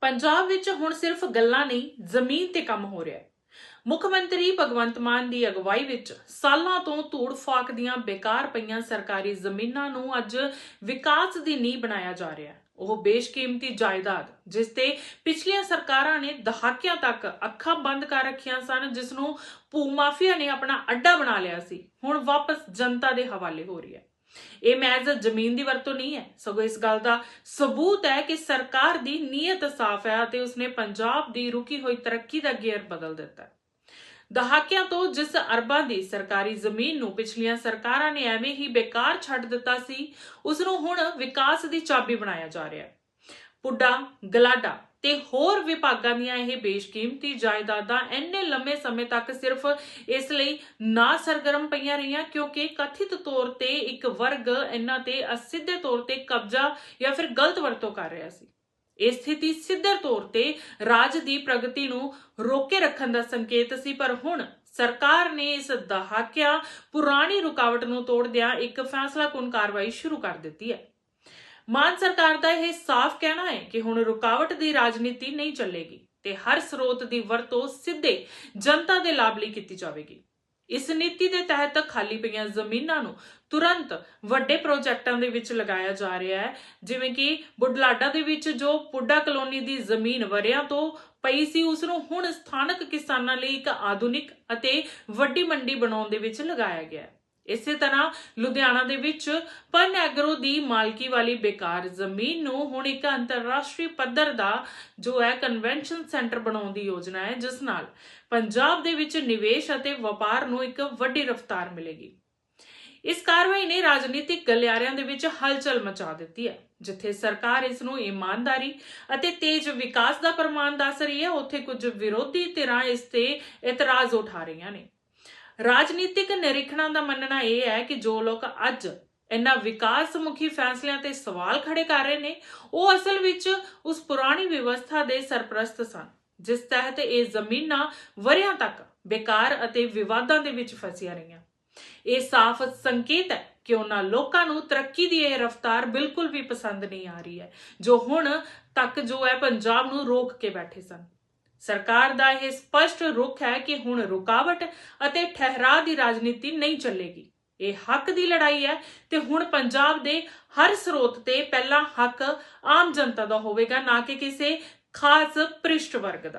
ਪੰਜਾਬ ਵਿੱਚ ਹੁਣ ਸਿਰਫ ਗੱਲਾਂ ਨਹੀਂ, ਜ਼ਮੀਨ ਤੇ ਕੰਮ ਹੋ ਰਿਹਾ ਹੈ। ਮੁੱਖ ਮੰਤਰੀ ਭਗਵੰਤ ਮਾਨ ਦੀ ਅਗਵਾਈ ਵਿੱਚ ਸਾਲਾਂ ਤੋਂ ਧੂੜ ਫਾਕ ਦੀਆਂ ਬੇਕਾਰ ਪਈਆਂ ਸਰਕਾਰੀ ਜ਼ਮੀਨਾਂ ਨੂੰ ਅੱਜ ਵਿਕਾਸ ਦੀ ਨੀਂਹ ਬਣਾਇਆ ਜਾ ਰਿਹਾ ਹੈ। ਉਹ ਬੇਸ਼ਕੀਮਤੀ ਜਾਇਦਾਦ, ਜਿਸ ਤੇ ਪਿਛਲੀਆਂ ਸਰਕਾਰਾਂ ਨੇ ਦਹਾਕਿਆਂ ਤੱਕ ਅੱਖਾਂ ਬੰਦ ਕਰ ਰੱਖੀਆਂ ਸਨ, ਜਿਸ ਨੂੰ ਭੂ ਮਾਫੀਆ ਨੇ ਆਪਣਾ ਅੱਡਾ ਬਣਾ ਲਿਆ ਸੀ। ਹੁਣ ਵਾਪਸ ਜਨਤਾ ਦੇ ਹਵਾਲੇ ਹੋ ਰਹੀ ਹੈ। ਇਹ ਮਹਿਜ਼ ਜ਼ਮੀਨ ਦੀ ਵਰਤੋਂ ਨਹੀਂ ਹੈ। ਸਗੋਂ ਇਸ ਗੱਲ ਦਾ ਸਬੂਤ ਹੈ ਕਿ ਸਰਕਾਰ ਦੀ ਨੀਅਤ ਸਾਫ਼ ਹੈ ਅਤੇ ਉਸਨੇ ਪੰਜਾਬ ਦੀ ਰੁਕੀ ਹੋਈ ਤਰੱਕੀ ਦਾ ਗੇਅਰ ਬਦਲ ਦਿੱਤਾ ਦਹਾਕਿਆਂ ਤੋਂ ਜਿਸ ਅਰਬਾਂ ਦੀ ਸਰਕਾਰੀ ਜ਼ਮੀਨ ਨੂੰ ਪਿਛਲੀਆਂ ਸਰਕਾਰਾਂ ਨੇ ਐਵੇਂ ਹੀ ਬੇਕਾਰ ਛੱਡ ਦਿੱਤਾ ਸੀ ਉਸ ਨੂੰ ਹੁਣ ਵਿਕਾਸ ਦੀ ਚਾਬੀ ਬਣਾਇਆ ਜਾ ਰਿਹਾ ਹੈ। ਪੁੱਡਾ ਗਲਾਡਾ ਤੇ ਹੋਰ ਵਿਭਾਗਾਂ ਦੀਆਂ ਇਹ ਬੇਸ਼ਕੀਮਤੀ ਜਾਇਦਾਦਾਂ ਇੰਨੇ ਲੰਮੇ ਸਮੇਂ ਤੱਕ ਸਿਰਫ ਇਸ ਲਈ ਨਾ ਸਰਗਰਮ ਪਈਆਂ ਰਹੀਆਂ ਕਿਉਂਕਿ ਕਥਿਤ ਤੌਰ ਤੇ ਇੱਕ ਵਰਗ ਇਹਨਾਂ ਤੇ ਅਸਿੱਧੇ ਤੌਰ ਤੇ ਕਬਜ਼ਾ ਜਾਂ ਫਿਰ ਗਲਤ ਵਰਤੋਂ ਕਰ ਰਿਹਾ ਸੀ। ਇਹ ਸਥਿਤੀ ਸਿੱਧੇ ਤੌਰ ਤੇ ਰਾਜ ਦੀ ਪ੍ਰਗਤੀ ਨੂੰ ਰੋਕੇ ਰੱਖਣ ਦਾ ਸੰਕੇਤ ਸੀ, ਪਰ ਹੁਣ ਸਰਕਾਰ ਨੇ ਇਸ ਦਹਾਕਿਆਂ ਪੁਰਾਣੀ ਰੁਕਾਵਟ ਨੂੰ ਤੋੜਦਿਆਂ ਇੱਕ ਫੈਸਲਾਕੁਨ ਕਾਰਵਾਈ ਸ਼ੁਰੂ ਕਰ ਦਿੱਤੀ ਹੈ। ਮਾਨ ਸਰਕਾਰ ਦਾ ਇਹ ਸਾਫ਼ ਕਹਿਣਾ ਹੈ ਕਿ ਹੁਣ ਰੁਕਾਵਟ ਦੀ ਰਾਜਨੀਤੀ ਨਹੀਂ ਚੱਲੇਗੀ ਤੇ ਹਰ ਸਰੋਤ ਦੀ ਵਰਤੋਂ ਸਿੱਧੇ ਜਨਤਾ ਦੇ ਲਾਭ ਲਈ ਕੀਤੀ ਜਾਵੇਗੀ। ਇਸ ਨੀਤੀ ਦੇ ਤਹਿਤ ਖਾਲੀ ਪਈਆਂ ਜ਼ਮੀਨਾਂ ਨੂੰ ਤੁਰੰਤ ਵੱਡੇ ਪ੍ਰੋਜੈਕਟਾਂ ਦੇ ਵਿੱਚ ਲਗਾਇਆ ਜਾ ਰਿਹਾ ਹੈ, ਜਿਵੇਂ ਕਿ ਬੁਢਲਾਡਾ ਦੇ ਵਿੱਚ ਜੋ ਪੁੱਡਾ ਕਲੋਨੀ ਦੀ ਜ਼ਮੀਨ ਵਰਿਆਂ ਤੋਂ ਪਈ ਸੀ, ਉਸ ਨੂੰ ਹੁਣ ਸਥਾਨਕ ਕਿਸਾਨਾਂ ਲਈ ਇੱਕ ਆਧੁਨਿਕ ਅਤੇ ਵੱਡੀ ਮੰਡੀ ਬਣਾਉਣ ਦੇ ਵਿੱਚ ਲਗਾਇਆ ਗਿਆ ਹੈ। ਇਸੇ ਤਰ੍ਹਾਂ ਲੁਧਿਆਣਾ ਦੇ ਵਿੱਚ ਪਨ ਐਗਰੋ ਦੀ ਮਾਲਕੀ ਵਾਲੀ ਬੇਕਾਰ ਜ਼ਮੀਨ ਨੂੰ ਹੁਣ ਇੱਕ ਅੰਤਰਰਾਸ਼ਟਰੀ ਪੱਧਰ ਦਾ ਜੋ ਹੈ ਕਨਵੈਨਸ਼ਨ ਸੈਂਟਰ ਬਣਾਉਣ ਦੀ ਯੋਜਨਾ ਹੈ, ਜਿਸ ਨਾਲ ਪੰਜਾਬ ਦੇ ਵਿੱਚ ਨਿਵੇਸ਼ ਅਤੇ ਵਪਾਰ ਨੂੰ ਇੱਕ ਵੱਡੀ ਰਫ਼ਤਾਰ ਮਿਲੇਗੀ। ਇਸ ਕਾਰਵਾਈ ਨੇ ਰਾਜਨੀਤਿਕ ਗਲਿਆਰਿਆਂ ਦੇ ਵਿੱਚ ਹਲਚਲ ਮਚਾ ਦਿੱਤੀ ਹੈ, ਜਿੱਥੇ ਸਰਕਾਰ ਇਸ ਨੂੰ ਇਮਾਨਦਾਰੀ ਅਤੇ ਤੇਜ਼ ਵਿਕਾਸ ਦਾ ਪ੍ਰਮਾਣ ਦੱਸ ਰਹੀ ਹੈ। ਉੱਥੇ ਕੁਝ ਵਿਰੋਧੀ ਧਿਰਾਂ ਇਸ ਤੇ ਇਤਰਾਜ਼ ਉਠਾ ਰਹੀਆਂ ਨੇ। ਰਾਜਨੀਤਿਕ ਨਿਰੀਖਣਾਂ ਦਾ ਮੰਨਣਾ ਇਹ ਹੈ ਕਿ ਜੋ ਲੋਕ ਅੱਜ ਇਹਨਾਂ ਵਿਕਾਸ ਮੁਖੀ ਫੈਸਲਿਆਂ ਤੇ ਸਵਾਲ ਖੜੇ ਕਰ ਰਹੇ ਨੇ, ਉਹ ਅਸਲ ਵਿੱਚ ਉਸ ਪੁਰਾਣੀ ਵਿਵਸਥਾ ਦੇ ਸਰਪ੍ਰਸਤ ਸਨ, ਜਿਸ ਤਹਿਤ ਇਹ ਜ਼ਮੀਨਾਂ ਵਰਿਆਂ ਤੱਕ ਬੇਕਾਰ ਅਤੇ ਵਿਵਾਦਾਂ ਦੇ ਵਿੱਚ ਫਸੀਆਂ ਰਹੀਆਂ। ਇਹ ਸਾਫ਼ ਸੰਕੇਤ ਹੈ ਕਿ ਉਹਨਾਂ ਲੋਕਾਂ ਨੂੰ ਤਰੱਕੀ ਦੀ ਇਹ ਰਫ਼ਤਾਰ ਬਿਲਕੁਲ ਵੀ ਪਸੰਦ ਨਹੀਂ ਆ ਰਹੀ ਹੈ, ਜੋ ਹੁਣ ਤੱਕ ਜੋ ਹੈ ਪੰਜਾਬ ਨੂੰ ਰੋਕ ਕੇ ਬੈਠੇ ਸਨ। ਸਰਕਾਰ ਦਾ ਇਹ ਸਪਸ਼ਟ ਰੁਖ ਹੈ ਕਿ ਹੁਣ ਰੁਕਾਵਟ ਅਤੇ ਠਹਿਰਾਅ ਦੀ ਰਾਜਨੀਤੀ ਨਹੀਂ ਚੱਲੇਗੀ। ਇਹ ਹੱਕ ਦੀ ਲੜਾਈ ਹੈ ਤੇ ਹੁਣ ਪੰਜਾਬ ਦੇ ਹਰ ਸਰੋਤ ਤੇ ਪਹਿਲਾ ਹੱਕ ਆਮ ਜਨਤਾ ਦਾ ਹੋਵੇਗਾ, ਨਾ ਕਿ ਕਿਸੇ ਖਾਸ ਪ੍ਰਿਸ਼ਟ ਵਰਗ ਦਾ।